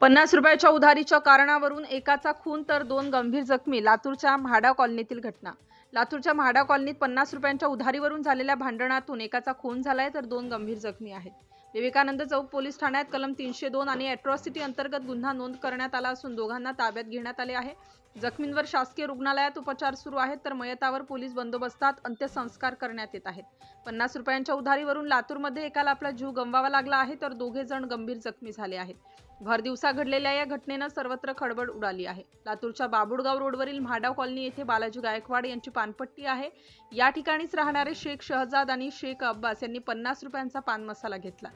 पन्नास रुपयाच्या उधारीच्या कारणावरून एकाचा खून तर दोन गंभीर जखमी लातूरच्या म्हाडा कॉलनीतील घटना. लातूरच्या म्हाडा कॉलनीत पन्नास रुपयांच्या उधारीवरून झालेल्या भांडणातून एकाचा खून झालाय तर दोन गंभीर जखमी आहेत. विवेकानंद चौक पोलीस ठाण्यात कलम तीनशे दोन आणि अॅट्रॉसिटी अंतर्गत गुन्हा नोंद करण्यात आला असून दोघांना ताब्यात घेण्यात आले आहे. जखमींवर शासकीय रुग्णालयात उपचार सुरू आहेत तर मयतावर पोलीस बंदोबस्तात अंत्यसंस्कार करण्यात येत आहेत. पन्नास रुपयांच्या उधारीवरून लातूरमध्ये एकाला आपला जीव गमवावा लागला आहे तर दोघे जण गंभीर जखमी झाले आहेत. भर दिवसा घडलेल्या या घटनेनं सर्वत्र खळबळ उडाली आहे. लातूरच्या बाबुडगाव रोडवरील म्हाडाव कॉलनी येथे बालाजी गायकवाड यांची पानपट्टी आहे. या ठिकाणीच राहणारे शेख शहजाद आणि शेख अब्बास यांनी पन्नास रुपयांचा पान मसाला घेतला.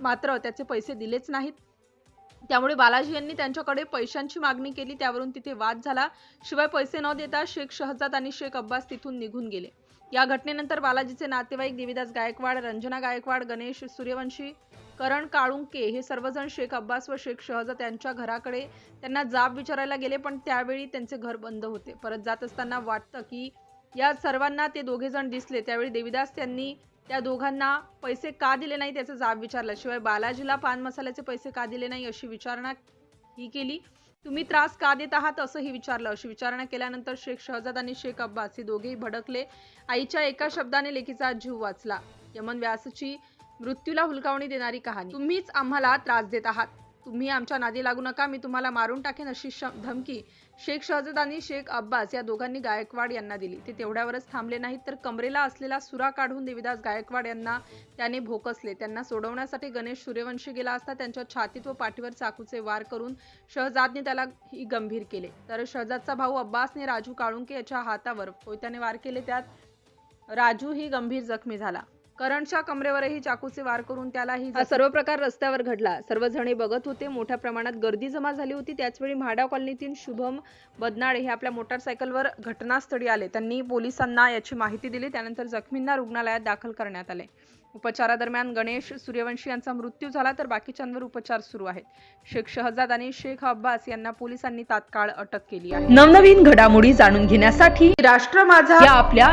मात्र त्याचे पैसे दिलेच नाहीत. त्यामुळे बालाजी यांनी त्यांच्याकडे पैशांची मागणी केली. त्यावरून तिथे वाद झाला. शिवाय पैसे न देता शेख शहजाद आणि शेख अब्बास तिथून निघून गेले. या घटनेनंतर बालाजीचे नातेवाईक देवीदास गायकवाड रंजना गायकवाड गणेश सूर्यवंशी करण काळुंके हे सर्वजण शेख अब्बास व शेख शहजाद यांच्या घराकडे त्यांना जाब विचारायला गेले. पण त्यावेळी त्यांचे घर बंद होते. परत जात असताना वाटतं की या सर्वांना ते दोघे जण दिसले. त्यावेळी देवीदास त्यांनी त्या दोघांना पैसे का दिले नाही त्याचा जाब विचारला. शिवाय बालाजीला पान मसाल्याचे पैसे का दिले नाही अशी विचारणा ही केली. तुम्ही त्रास का देत आहात असंही विचारलं. अशी विचारणा केल्यानंतर शेख शहजाद आणि शेख अब्बास हे दोघेही भडकले. आईच्या एका शब्दाने लेकीचा जीव वाचला. यमन व्यासची मृत्यूला हुलकावणी देणारी कहाणी. तुम्हीच आम्हाला त्रास देत आहात. तुम्ही आमच्या नादी लागू नका मी तुम्हाला मारून टाकेन अशी श- धमकी शेख शहजाद आणि शेख अब्बास या दोघांनी गायकवाड यांना दिली. ते तेवढ्यावरच थांबले नाहीत तर कमरेला असलेला सुरा काढून देवीदास गायकवाड यांना त्याने भोकसले. त्यांना सोडवण्यासाठी गणेश सूर्यवंशी गेला असता त्यांच्या छातीत व पाठीवर चाकूचे वार करून शहजादने त्याला ही गंभीर केले. तर शहजादचा भाऊ अब्बासने राजू काळुंके याच्या हातावर कोयत्याने वार केले त्यात राजू ही गंभीर जखमी झाला. करणच्या कमरेवरही चाकूचे वार करून त्यालाही हा सर्व प्रकार रस्त्यावर घडला. सर्वजणे बघत होते. मोठ्या प्रमाणात गर्दी जमा झाली होती. त्याचवेळी म्हाडा कॉलनीतील शुभम बदनाळे हे आपल्या मोटारसायकलवर घटनास्थळी आले. त्यांनी पोलिसांना याची माहिती दिली. त्यानंतर जखमींना रुग्णालयात दाखल करण्यात आले. उपचारादरम्यान गणेश सूर्यवंशी यांचा मृत्यू झाला तर बाकीच्यांवर उपचार सुरू आहेत. शेख शहजाद आणि शेख अब्बास यांना पोलिसांनी तात्काळ अटक केली आहे. नवनवीन घडामोडी जाणून घेण्यासाठी राष्ट्र माझा या आपल्या